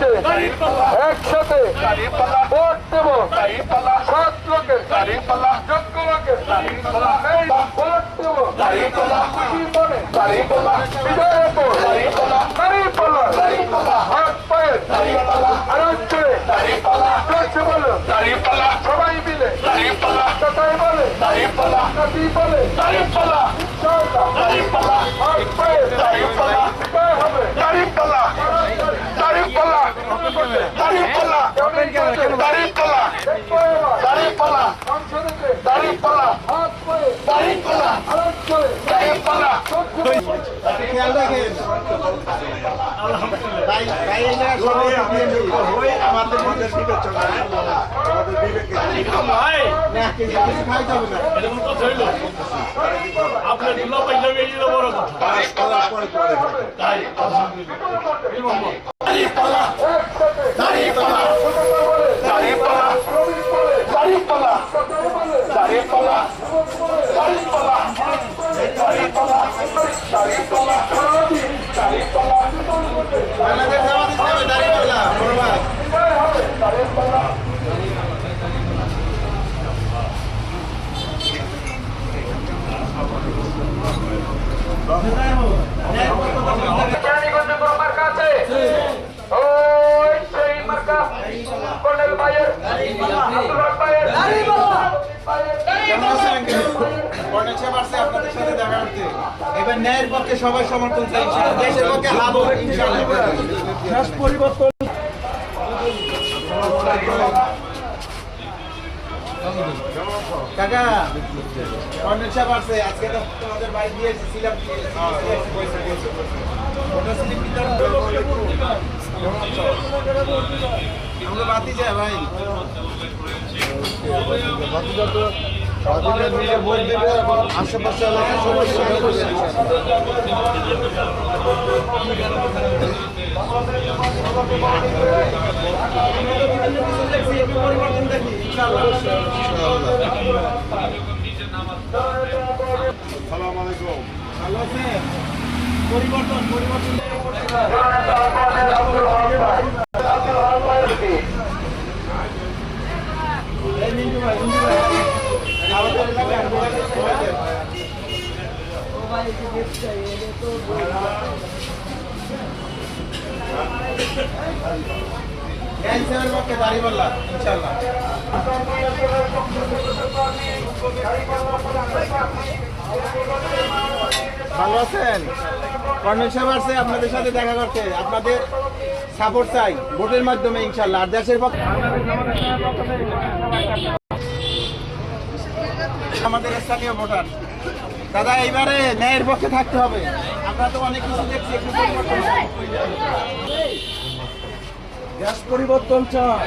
মিলেমিশে একসাথে, ভোট দেব। সৎ লোকের যোগ্য লোকের ভোট দেব। খুশি মনে বিজয় হাত পায়ের সংসদেতে হাত পায়ে আরও চড়ে খেয়াল রাখেন আমাদের মধ্যে আমাদের আপনার বড় কথা সাহেব আসছে আপনাদের সাথে দেখা করতে। এবার ন্যায়ের পক্ষে সবাই সমর্থন চাই দেশের পক্ষে হাবো ইনশাআল্লাহ। পরিবর্তন। কাকা কর্নেল সাহেব আসছে আজকে তো তোমাদের বাড়ি দিয়ে এসেছিলাম বাতি যায় ভাই। সবাই পরিবর্তন পরিবর্তন ভালো আছেন? কর্নেল সাহেব আসছে আপনাদের সাথে দেখা করতে। আপনাদের সাপোর্ট চাই, ভোটের মাধ্যমে ইনশাল্লাহ, আর দেশের পক্ষে আমাদের স্থানীয় ভোটার। দাদা এইবারে ন্যায়ের পক্ষে থাকতে হবে। আমরা তো অনেক কিছু দেখছি একটু পরিবর্তন চাই।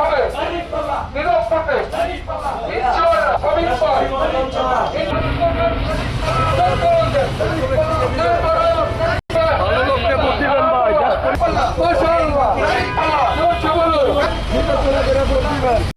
হবে। নীরব ইনশাআল্লাহ পাই